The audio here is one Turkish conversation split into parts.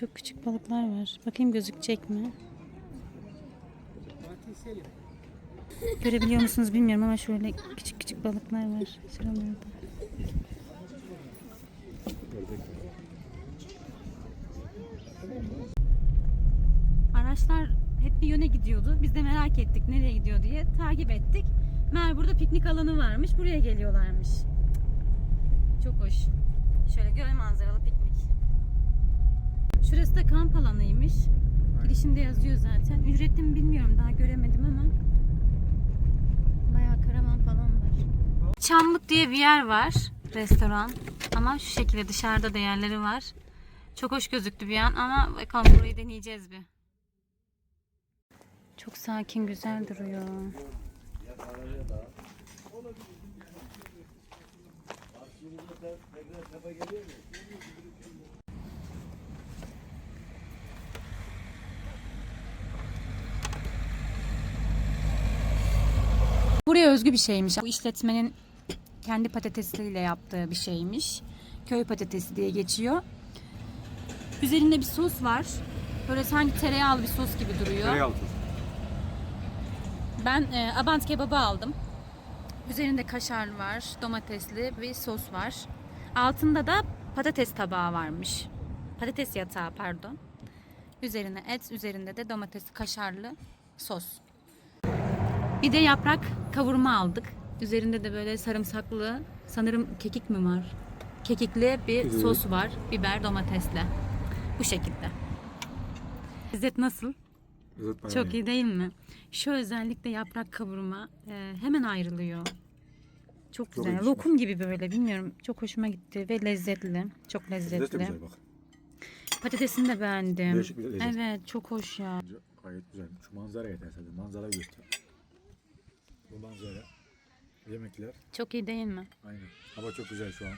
çok küçük balıklar var. Bakayım gözükecek mi? Görebiliyor musunuz bilmiyorum ama şöyle küçük küçük balıklar var. Şuralarda. Araçlar hep bir yöne gidiyordu. Biz de merak ettik nereye gidiyor diye takip ettik. Mer burada piknik alanı varmış. Buraya geliyorlarmış. Çok hoş. Şöyle göl manzaralı piknik. Şurası da kamp alanıymış. Girişinde yazıyor zaten. Ücretli mi bilmiyorum daha göremedim ama. Bayağı karavan falan var. Çamlık diye bir yer var. Restoran. Ama şu şekilde dışarıda da yerleri var. Çok hoş gözüktü bir an ama bakalım burayı deneyeceğiz bir. Çok sakin güzel duruyor. Buraya özgü bir şeymiş. Bu işletmenin kendi patatesiyle yaptığı bir şeymiş. Köy patatesi diye geçiyor. Üzerinde bir sos var. Böyle sanki tereyağlı bir sos gibi duruyor. Tereyağlı. Ben e, abant kebabı aldım. Üzerinde kaşar var, domatesli bir sos var. Altında da patates tabağı varmış. Patates yatağı pardon. Üzerine et, üzerinde de domatesli kaşarlı sos. Bir de yaprak kavurma aldık. Üzerinde de böyle sarımsaklı, sanırım kekik mi var? Kekikli bir Evet. sos var. Biber, domatesle. Bu şekilde. Lezzet nasıl? Çok iyi değil mi? Şu özellikle yaprak kavurma e, hemen ayrılıyor. Çok güzel. yakışmış. Lokum gibi böyle bilmiyorum. Çok hoşuma gitti ve lezzetli. Çok lezzetli. Lezzet de güzel bak. Patatesini de beğendim. Değişik bir lezzet. Evet çok hoş ya. Gayet güzel. Şu manzara yeter sadece. Manzarayı göster. Bu manzara. Yemekler. Çok iyi değil mi? Aynen. Hava çok güzel şu an.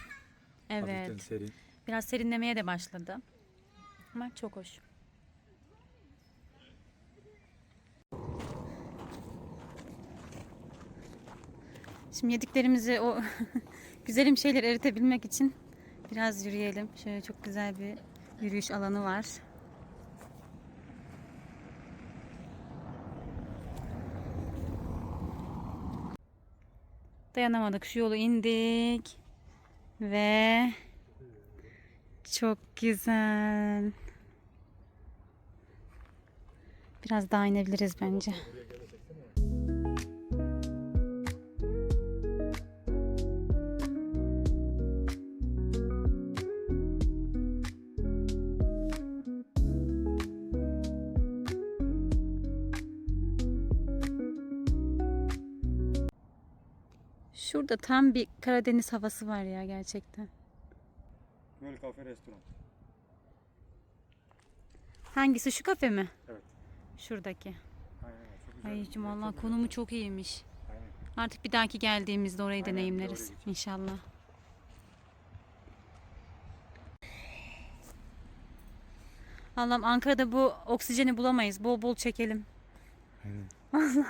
Evet. Hafiften serin. Biraz serinlemeye de başladı. Ama çok hoş. Şimdi yediklerimizi o güzelim şeyleri eritebilmek için biraz yürüyelim. Şöyle çok güzel bir yürüyüş alanı var. Dayanamadık. Şu yolu indik. Ve çok güzel. Biraz daha inebiliriz bence. Şurada tam bir Karadeniz havası var ya gerçekten. Göl kafe restoran. Hangisi şu kafe mi? Evet. Şuradaki. Aynen. Çok güzel. Ay cum valla konumu çok iyiymiş. Aynen. Artık bir dahaki geldiğimizde orayı Aynen, deneyimleriz oraya inşallah. Allah'ım Ankara'da bu oksijeni bulamayız. Bol bol çekelim. Aynen. Biliyor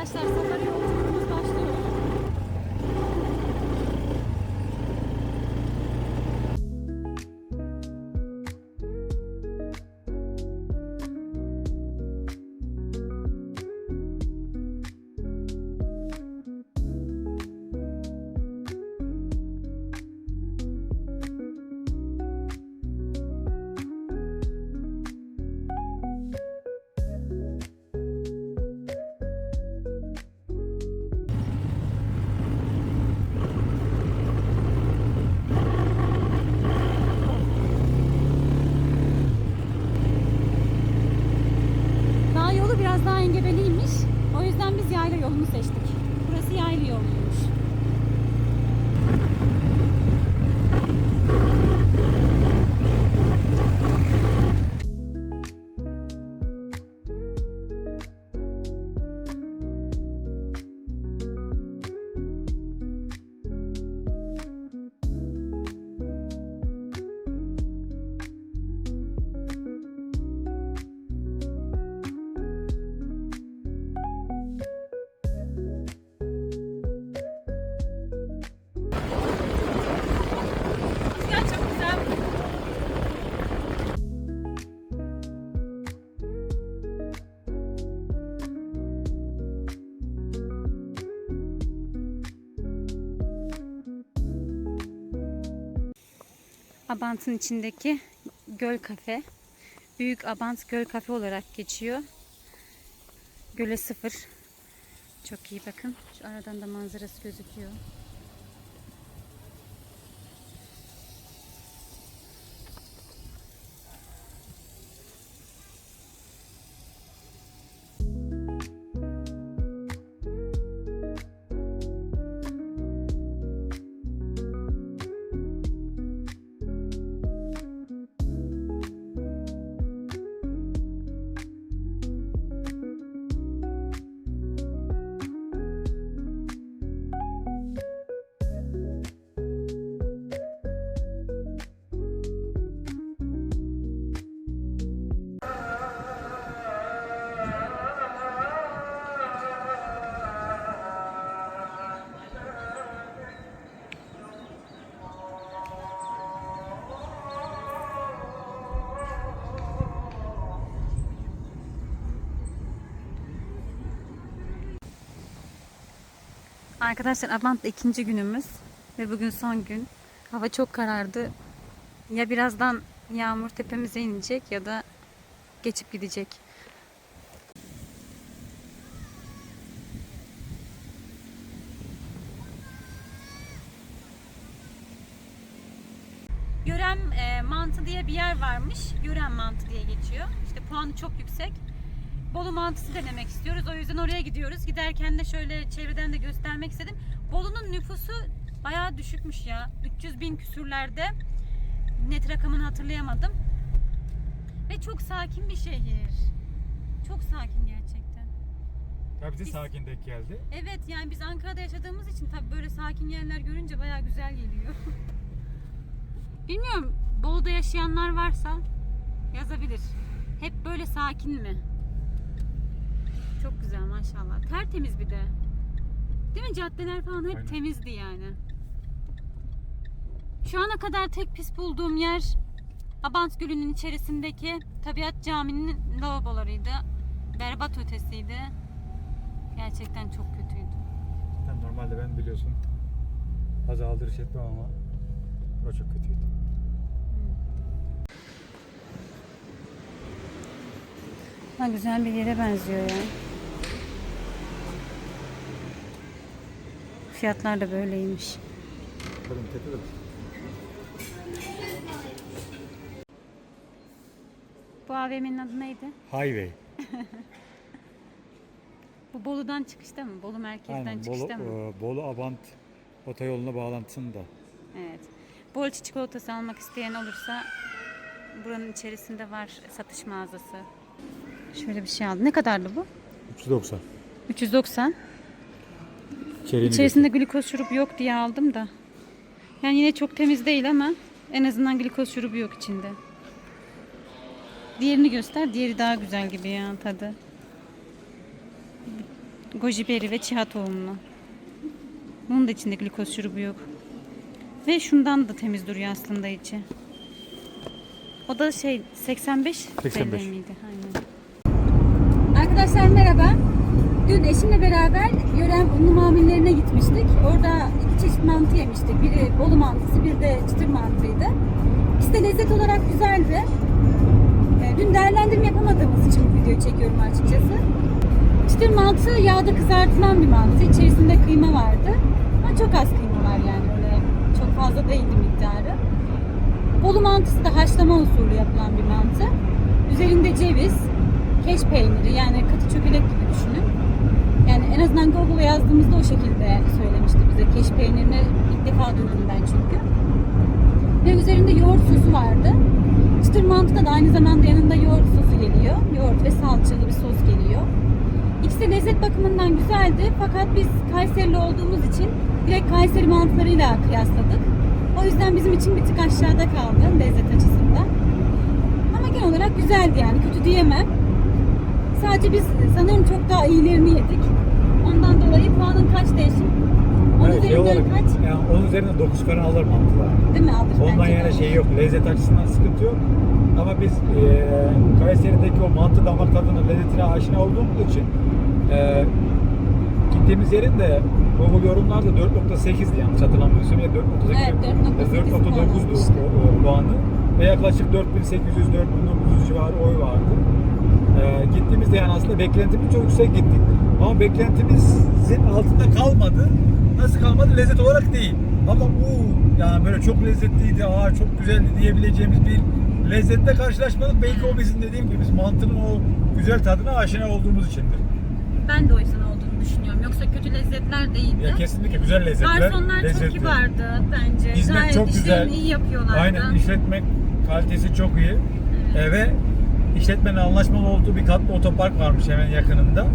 Arkadaşlar safari yolunu seçtik. Burası yayla yoluymuş. Abant'ın içindeki göl kafe. Büyük Abant Göl Kafe olarak geçiyor. Göle sıfır. Çok iyi bakın. Şu aradan da manzarası gözüküyor. Arkadaşlar Abant'ta ikinci günümüz ve bugün son gün. Hava çok karardı. Ya birazdan yağmur tepemize inecek ya da geçip gidecek. Görem e, mantı diye bir yer varmış. Görem mantı diye geçiyor. İşte puanı çok yüksek. Bolu mantısı denemek istiyoruz. O yüzden oraya gidiyoruz. Giderken de şöyle çevreden de göstermek istedim. Bolu'nun nüfusu bayağı düşükmüş ya. 300 bin küsürlerde. Net rakamını hatırlayamadım. Ve çok sakin bir şehir. Çok sakin gerçekten. Ya bize Biz- sakin denk geldi. Evet yani biz Ankara'da yaşadığımız için tabii böyle sakin yerler görünce bayağı güzel geliyor. Bilmiyorum Bolu'da yaşayanlar varsa yazabilir. Hep böyle sakin mi? Çok güzel maşallah. Tertemiz bir de. Değil mi? Caddeler falan hep Aynen. temizdi yani. Şu ana kadar tek pis bulduğum yer Abant Gölü'nün içerisindeki Tabiat Camii'nin lavabolarıydı. Berbat ötesiydi. Gerçekten çok kötüydü. Normalde ben biliyorsun az aldırış etmem ama o çok kötüydü. Ha güzel bir yere benziyor ya. Fiyatlar da böyleymiş. Bu AVM'nin adı neydi? Highway. Bu Bolu'dan çıkışta mı? Bolu merkezden Aynen Bolu, çıkışta mı? e, Bolu Abant otoyoluna bağlantısında. Evet. Bolçi çikolatası almak isteyen olursa buranın içerisinde var satış mağazası. Şöyle bir şey aldım. Ne kadardı bu? 390. 390. İçeriğini İçerisinde glikoz şurubu yok diye aldım da. Yani yine çok temiz değil ama en azından glikoz şurubu yok içinde. Diğerini göster. Diğeri daha güzel gibi ya tadı. Goji berry ve chia tohumlu. Bunun da içinde glikoz şurubu yok. Ve şundan da temiz duruyor aslında içi. O da şey 85, 85. TL miydi? Aynen. Arkadaşlar merhaba. Dün eşimle beraber yören unlu mamullerine gitmiştik. Orada iki çeşit mantı yemiştik. Biri bolu mantısı, bir de çıtır mantıydı. İkisi de lezzet olarak güzeldi. Ee, Dün değerlendirme yapamadığımız için bu videoyu çekiyorum açıkçası. Çıtır mantı yağda kızartılan bir mantı. İçerisinde kıyma vardı. Ama çok az kıyma var yani öyle. Çok fazla değildi miktarı. Bolu mantısı da haşlama usulü yapılan bir mantı. Üzerinde ceviz, keş peyniri yani katı çökelek gibi düşünün. Yani en azından Google'a yazdığımızda o şekilde söylemişti bize. Keş peynirini ilk defa duydum ben çünkü. Ve üzerinde yoğurt sosu vardı. Çıtır mantıda da aynı zamanda yanında yoğurt sosu geliyor. Yoğurt ve salçalı bir sos geliyor. İkisi lezzet bakımından güzeldi. Fakat biz Kayserili olduğumuz için direkt Kayseri mantılarıyla kıyasladık. O yüzden bizim için bir tık aşağıda kaldı lezzet açısından. Ama genel olarak güzeldi yani kötü diyemem. Sadece biz sanırım çok daha iyilerini yedik. Ondan dolayı puanın kaç değişim? Onun Evet, şey üzerinden olarak, kaç? yani onun üzerinden 9 falan alır mantılar. Değil mi alır Ondan bence yani şey yok. Lezzet açısından sıkıntı yok. Ama biz e, Kayseri'deki o mantı damak tadına, lezzetine aşina olduğumuz için e, gittiğimiz yerin de Google yorumlarda 4.8'di yanlış hatırlamıyorsam ya 4.8 Evet, 4.8 puan 4.9'du almıştı. o- o puanı ve yaklaşık 4800-4900 civarı oy vardı. E, gittiğimizde yani aslında beklentimiz çok yüksek gittik. Ama beklentimizin altında kalmadı. Nasıl kalmadı? Lezzet olarak değil. Ama bu yani böyle çok lezzetliydi, aa çok güzeldi diyebileceğimiz bir lezzette karşılaşmadık. Belki o bizim dediğim gibi biz mantının o güzel tadına aşina olduğumuz içindir. Ben de o yüzden olduğunu düşünüyorum. Yoksa kötü lezzetler değildi. Ya kesinlikle güzel lezzetler. Garsonlar çok lezzetli. kibardı bence. Hizmet Gayet çok güzel. iyi yapıyorlardı. Aynen işletme kalitesi çok iyi. E, ve işletmenin anlaşmalı olduğu bir katlı otopark varmış hemen yakınında.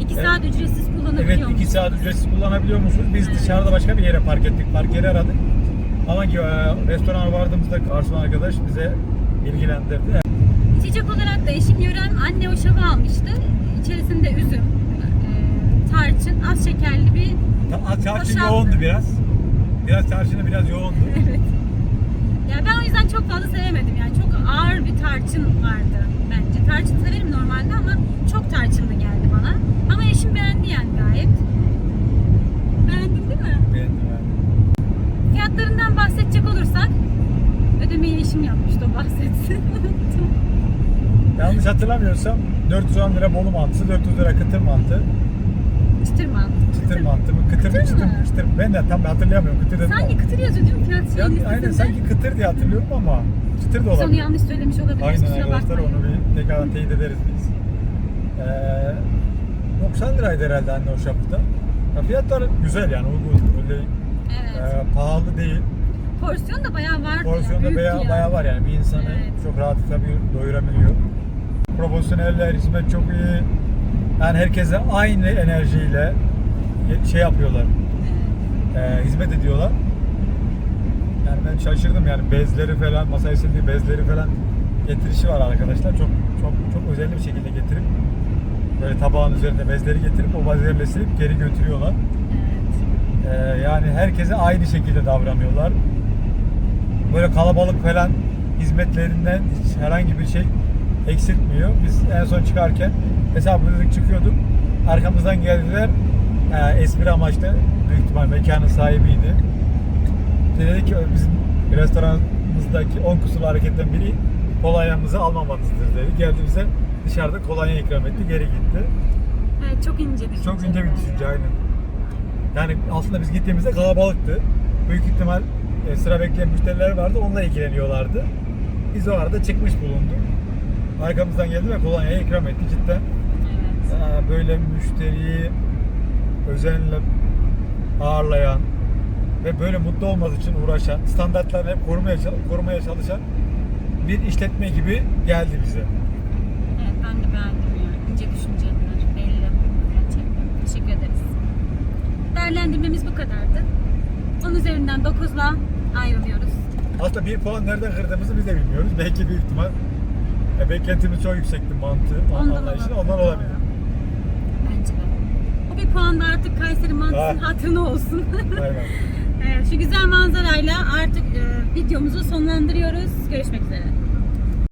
İki Evet. saat ücretsiz kullanabiliyor Evet musun? iki saat ücretsiz kullanabiliyor musunuz? Biz dışarıda başka bir yere park ettik. Park yeri aradık. Ama e, restorana vardığımızda garson arkadaş bize bilgilendirdi. İçecek olarak da eşim Yörem anne o şavı almıştı. İçerisinde üzüm, e, tarçın, az şekerli bir Ta- Tarçın Boşalttı. yoğundu biraz. Biraz tarçını biraz yoğundu. evet. Ya ben o yüzden çok fazla sevemedim yani çok ağır bir tarçın vardı bence. Tarçın severim normalde ama çok tarçınlı geldi bana. Ama eşim beğendi yani gayet. Beğendin değil mi? Beğendim yani. Fiyatlarından bahsedecek olursak ödemeyi eşim yapmıştı o bahsetsin. Yanlış hatırlamıyorsam 410 lira bolu mantısı, 400 lira kıtır mantı. Çıtır mantı. Çıtır mantı mı? Kıtır, Kıtır mı? Çıtır, mı? çıtır. Ben de tam hatırlayamıyorum. Kıtır dedim. Sanki kıtır yazıyor değil mi fiyat Ya, şeyin aynen listesinde? sanki kıtır diye hatırlıyorum ama çıtır da Biz onu olabilir. yanlış söylemiş olabiliriz. Aynen arkadaşlar onu bir tekrar teyit ederiz biz. Ee, 90 liraydı herhalde anne o şapıda. Ya fiyatlar güzel yani uygun. Öyle Evet. e, pahalı değil. Porsiyon da bayağı vardı. Porsiyonda büyüktü bayağı, yani. bayağı var yani bir insanı Evet. çok rahat tabii doyurabiliyor. Profesyoneller hizmet çok iyi. Yani herkese aynı enerjiyle şey yapıyorlar. Evet. e, hizmet ediyorlar. Yani ben şaşırdım yani bezleri falan, masaya sildiği bezleri falan getirişi var arkadaşlar. Çok çok çok özel bir şekilde getirip böyle tabağın üzerinde bezleri getirip o bezlerle silip geri götürüyorlar. Evet. Ee, yani herkese aynı şekilde davranıyorlar. Böyle kalabalık falan hizmetlerinden hiç herhangi bir şey eksiltmiyor. Biz en son çıkarken hesaplıdık çıkıyorduk. Arkamızdan geldiler. Ee, espri amaçlı büyük ihtimal mekanın sahibiydi. Dedi ki bizim restoranımızdaki 10 kusurlu hareketten biri kolonyamızı almamanızdır dedi. Geldi bize dışarıda kolonya ikram etti, geri gitti. Evet, çok ince düşünce. Çok ince bir düşünce aynen. Yani aslında biz gittiğimizde kalabalıktı. Büyük ihtimal e, sıra bekleyen müşteriler vardı, onunla ilgileniyorlardı. Biz o arada çıkmış bulunduk. Arkamızdan geldi ve kolonyayı ikram etti cidden. Evet. e, Böyle müşteriyi özenle ağırlayan ve böyle mutlu olması için uğraşan, standartlarını hep korumaya, korumaya çalışan bir işletme gibi geldi bize. Ben de beğendim yani. İnce düşünceliler belli. Gerçekten. Teşekkür ederiz. Değerlendirmemiz bu kadardı. Onun üzerinden 9'la ayrılıyoruz. Aslında bir puan nereden kırdığımızı biz de bilmiyoruz. Belki büyük ihtimal e, beklentimiz çok yüksekti mantığı, Ondan anlayışı olabilir. ondan olabilir. Bence de. O bir puan da artık Kayseri mantısının Ah. hatırına olsun. Aynen. Şu güzel manzarayla artık e, videomuzu sonlandırıyoruz. Görüşmek üzere.